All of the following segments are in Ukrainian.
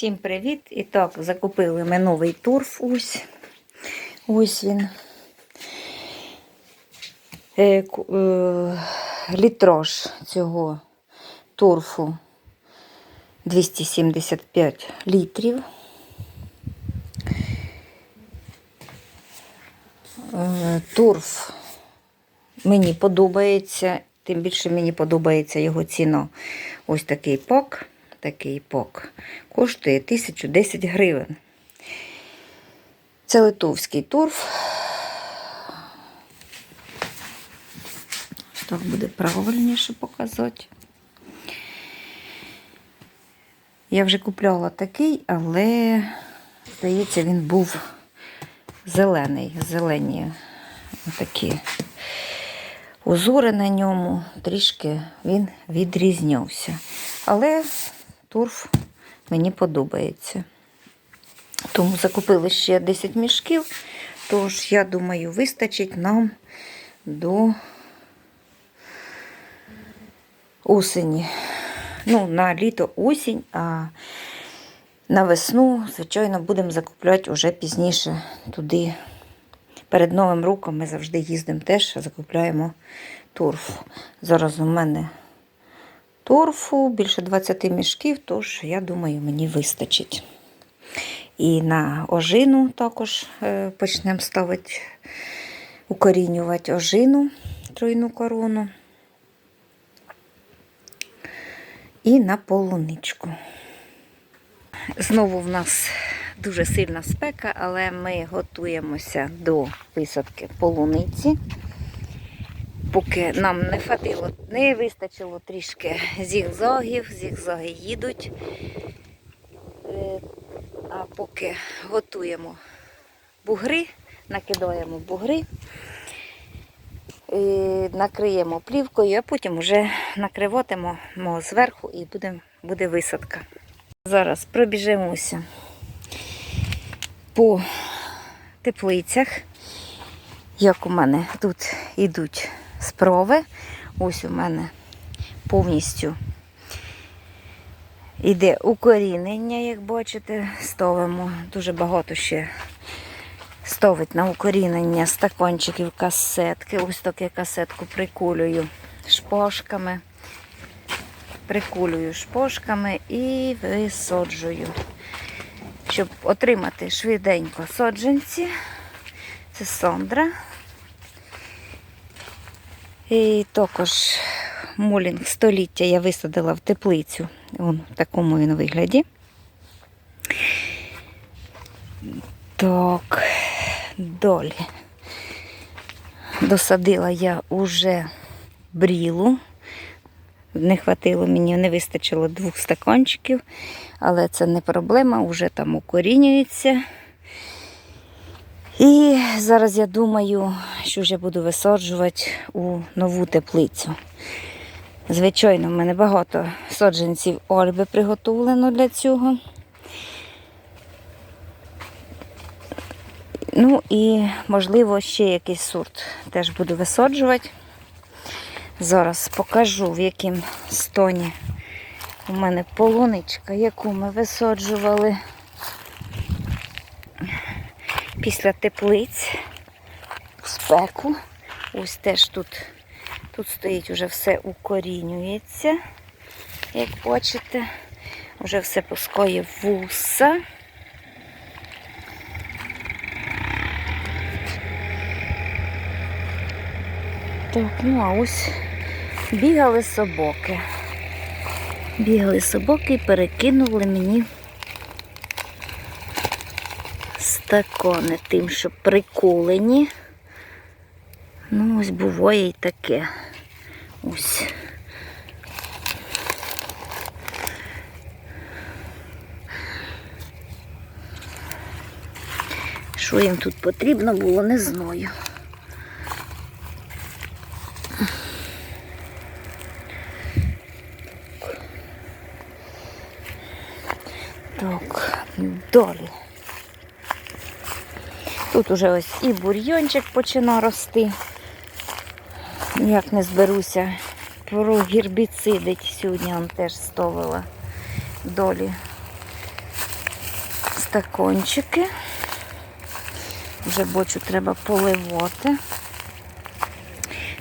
Всім привіт! І так, закупили ми новий турф. Ось, ось він. Е, е, літраж цього торфу 275 літрів. Е, Турф мені подобається, тим більше мені подобається його ціна. Ось такий пак, такий пак коштує 1010 гривень. Це литовський торф. Так буде правильніше показати. Я вже купляла такий, але, здається, він був зелений, зелені такі узори на ньому, трішки він відрізнявся. Але торф мені подобається. Тому закупили ще 10 мішків, тож, я думаю, вистачить нам до осені. Ну, на літо осінь, а на весну, звичайно, будемо закупляти вже пізніше туди. Перед Новим роком ми завжди їздимо теж, закупляємо торф. Зараз у мене торфу більше 20 мішків, тож я думаю, мені вистачить. І на ожину також е, почнемо ставити, укорінювати ожину, тройну корону. І на полуничку. Знову в нас дуже сильна спека, але ми готуємося до висадки полуниці. Поки нам не хватило, не вистачило трішки зігзагів, зігзаги їдуть. Е, А поки готуємо бугри, накидаємо бугри, е, накриємо плівкою, а потім вже накриватимо зверху і буде, буде висадка. Зараз пробіжимося по теплицях, як у мене тут йдуть спрови. Ось у мене повністю йде укорінення, як бачите, ставимо. Дуже багато ще ставить на укорінення стакончиків касетки. Ось таку касетку прикулюю шпажками. Прикулюю шпажками і висаджую. Щоб отримати швиденько саджанці. Це Сондра. І також мулінг століття я висадила в теплицю. В такому він вигляді. Так, далі. Досадила я уже брілу. Не хватило мені, не вистачило двох стаканчиків, але це не проблема, вже там укорінюється. І зараз я думаю, що вже буду висаджувати у нову теплицю. Звичайно, в мене багато саджанців Ольби приготовлено для цього. Ну і, можливо, ще якийсь сорт теж буду висаджувати. Зараз покажу, в якому стоні у мене полуничка, яку ми висаджували після теплиць в спеку. Ось теж тут, тут стоїть вже все укорінюється, як бачите, вже все пускає вуса. Так, ну а ось бігали собаки. Бігали собаки і перекинули мені стакони тим, що приколені. Ну, ось буває і таке. Ось. Що їм тут потрібно було, не знаю. Так, далі. Тут уже ось і бур'йончик починає рости. Ніяк не зберуся. Про гербіцидить сьогодні он теж ставила долі. стакончики. Вже бочу треба поливати.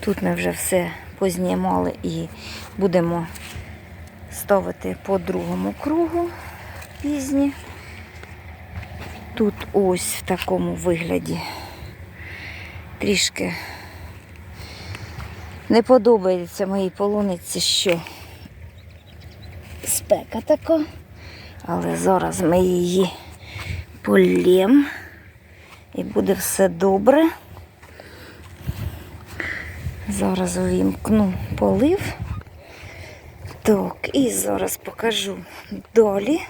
Тут ми вже все познімали і будемо ставити по другому кругу пізні. Тут ось в такому вигляді трішки не подобається моїй полуниці, що спека така, але зараз ми її полємо і буде все добре. Зараз увімкну полив. Так, і зараз покажу далі.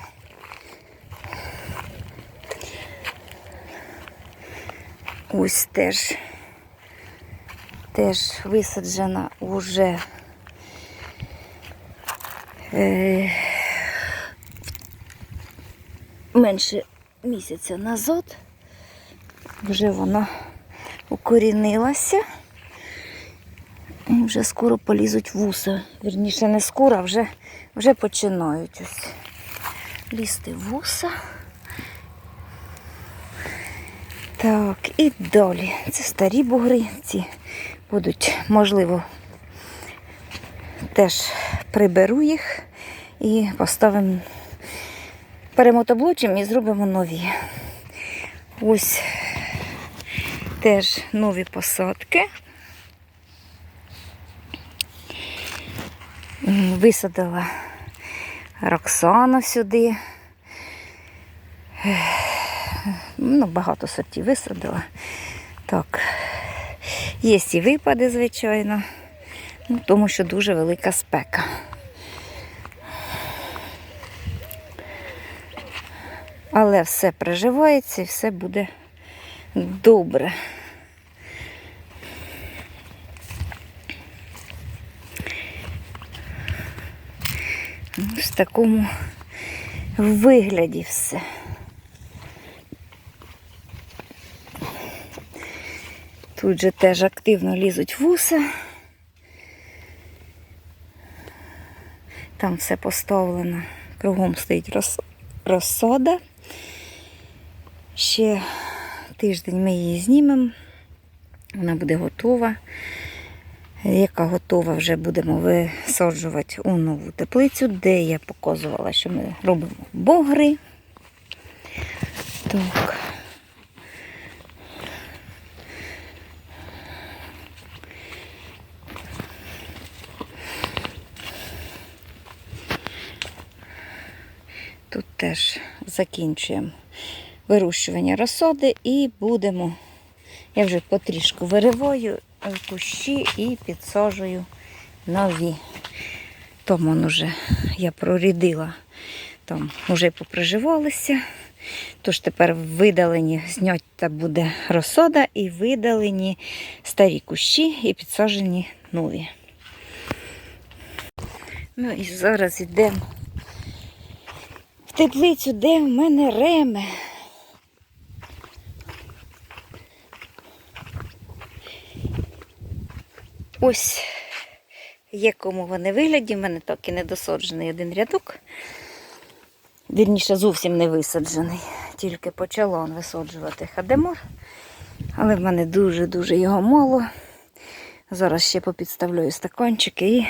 Ось теж, теж висаджена уже е, менше місяця назад. Вже вона укорінилася. І вже скоро полізуть вуса. Вірніше, не скоро, а вже, вже починають ось лізти вуса. Так, і далі. Це старі бугри. Ці будуть, можливо, теж приберу їх і поставимо, перемотоблочимо і зробимо нові. Ось теж нові посадки. Висадила Роксану сюди. Ну, багато сортів висадила. Так. Є і випади, звичайно, ну, тому що дуже велика спека. Але все приживається і все буде добре. Ну, В такому вигляді все. Тут же теж активно лізуть вуса. Там все поставлено. Кругом стоїть роз... розсода. Ще тиждень ми її знімемо. Вона буде готова. Яка готова, вже будемо висаджувати у нову теплицю, де я показувала, що ми робимо богри. Так. Тут теж закінчуємо вирощування розсади і будемо, я вже потрішку вириваю кущі і підсаджую нові. Тому он уже я прорідила, там вже поприживалися. Тож тепер видалені знята буде розсода і видалені старі кущі і підсаджені нові. Ну і зараз йдемо теплицю, де в мене реме. Ось в якому вони вигляді. В мене так і не досаджений один рядок. Вірніше, зовсім не висаджений. Тільки почала он висаджувати хадемор. Але в мене дуже-дуже його мало. Зараз ще попідставляю стаканчики і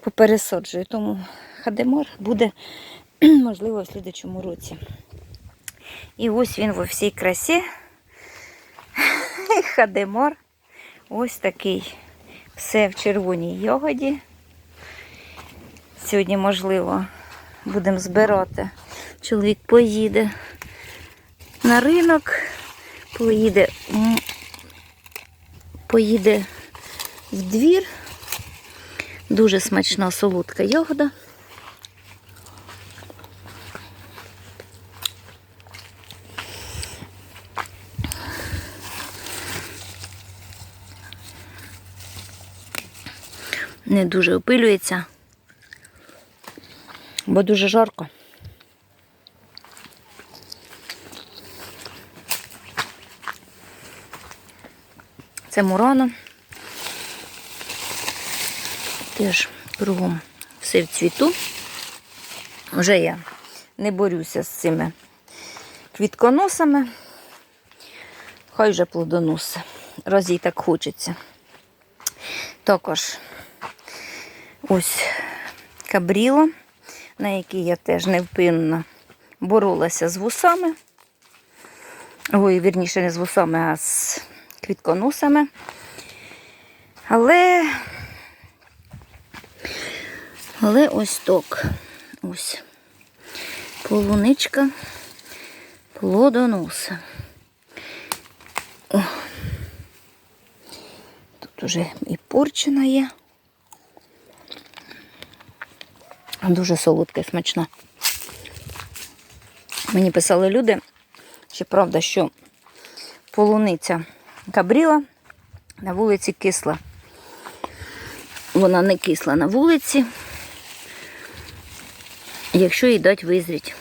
попересаджую. Тому хадемор буде, можливо, в слідчому році. І ось він во всій красі. Хадемор. Ось такий. Все в червоній йогоді. Сьогодні, можливо, будемо збирати. Чоловік поїде на ринок, поїде, поїде в двір. Дуже смачна солодка ягода. Не дуже опилюється, бо дуже жарко. Це мурано. Теж кругом все в цвіту. Вже я не борюся з цими квітконосами. Хай вже плодоноси. Раз їй так хочеться. Також ось кабріло, на якій я теж невпинно боролася з вусами. Ой, вірніше, не з вусами, а з квітконосами. Але, але ось так. Ось. Полуничка плодоноса. О. Тут уже і порчена є. Дуже солодка і смачна. Мені писали люди, чи правда, що полуниця кабріла на вулиці кисла. Вона не кисла на вулиці, якщо їй дати визріть.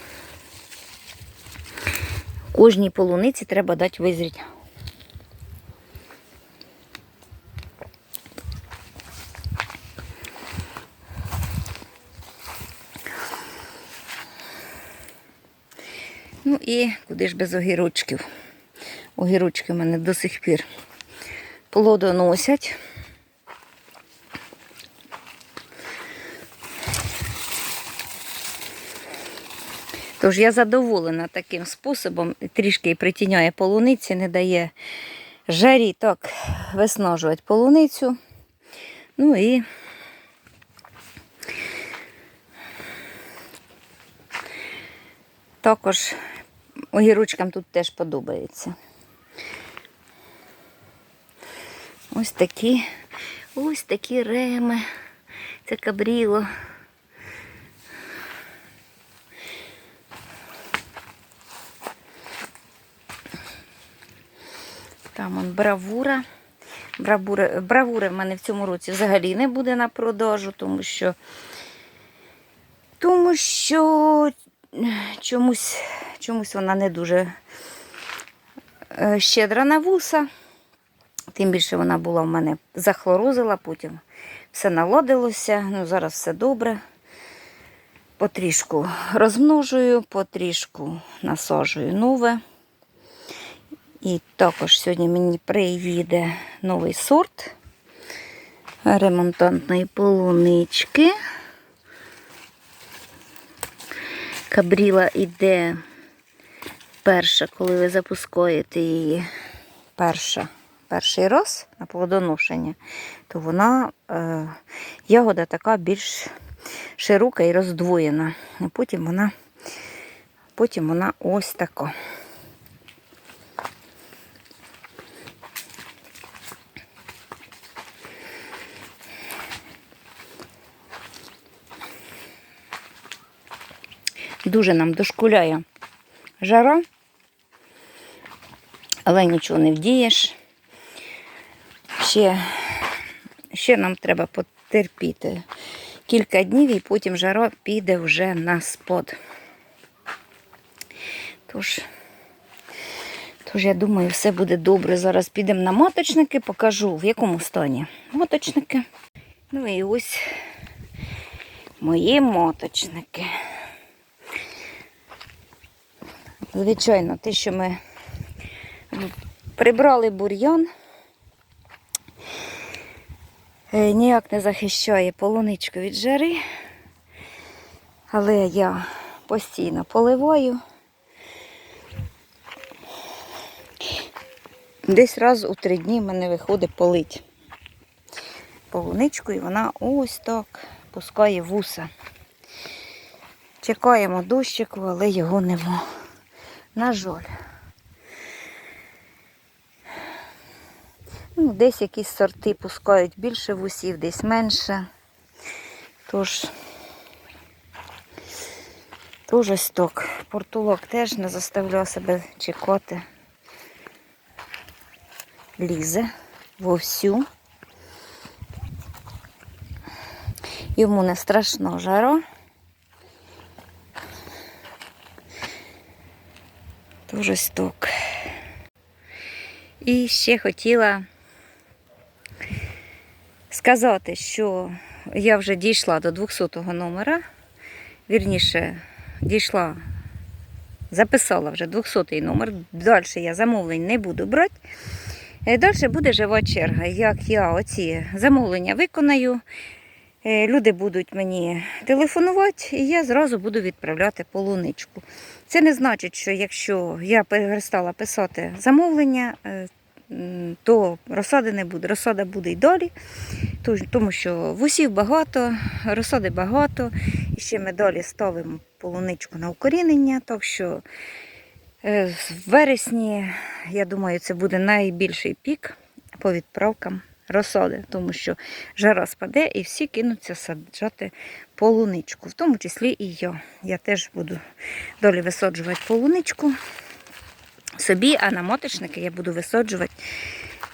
Кожній полуниці треба дати визріть. Ну і куди ж без огірочків? Огірочки в мене до сих пір плодоносять. Тож я задоволена таким способом, трішки притіняє полуниці, не дає жарі так виснажувати полуницю. Ну і також огірочкам тут теж подобається. Ось такі, ось такі реми. Це кабріло. Там он бравура. Бравури, бравури в мене в цьому році взагалі не буде на продажу, тому що, тому що чомусь, чомусь вона не дуже е, щедра на вуса. Тим більше вона була в мене захлорозила, потім все наладилося. Ну, зараз все добре. Потрішку розмножую, потрішку насаджую нове. І також сьогодні мені приїде новий сорт ремонтантної полунички. Кабріла йде перша, коли ви запускаєте її перша, перший раз на плодоношення, то вона е, ягода така більш широка і роздвоєна. І потім вона, потім вона ось така. Дуже нам дошкуляє жара, але нічого не вдієш. Ще, ще нам треба потерпіти кілька днів і потім жара піде вже на спод. Тож, тож я думаю, все буде добре. Зараз підемо на моточники, покажу, в якому стані моточники. Ну і ось мої моточники. Звичайно, те, що ми прибрали бур'ян, е, ніяк не захищає полуничку від жари, але я постійно поливаю. Десь раз у три дні в мене виходить полить полуничку і вона ось так пускає вуса. Чекаємо дощику, але його нема. На жаль. Ну, Десь якісь сорти пускають більше вусів, десь менше. Тож, тож ось так. Портулок теж не заставляв себе чекати. Лізе вовсю. Йому не страшно жара. Тож ось так. І ще хотіла сказати, що я вже дійшла до 200-го номера. Вірніше, дійшла записала вже 200-й номер. Далі я замовлень не буду брати. Далі буде жива черга. Як я оці замовлення виконаю, е, люди будуть мені телефонувати, і я зразу буду відправляти полуничку. Це не значить, що якщо я перестала писати замовлення, е, то розсади не буде. Розсада буде й далі, тому що вусів багато, розсади багато. І ще ми далі ставимо полуничку на укорінення. Так що е, в вересні, я думаю, це буде найбільший пік по відправкам розсади, тому що жара спаде і всі кинуться саджати полуничку, в тому числі і я. Я теж буду далі висаджувати полуничку собі, а на моточники я буду висаджувати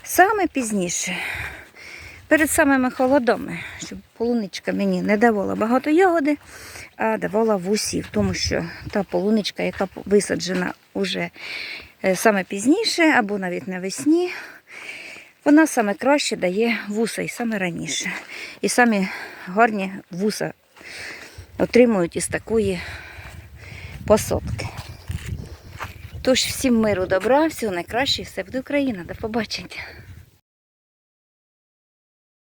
саме пізніше. Перед самими холодами, щоб полуничка мені не давала багато ягоди, а давала вусів, тому що та полуничка, яка висаджена уже е, саме пізніше, або навіть навесні, вона саме краще дає вуса і саме раніше. І самі гарні вуса отримують із такої посадки. Тож всім миру, добра, всього найкраще, все буде Україна. До побачення.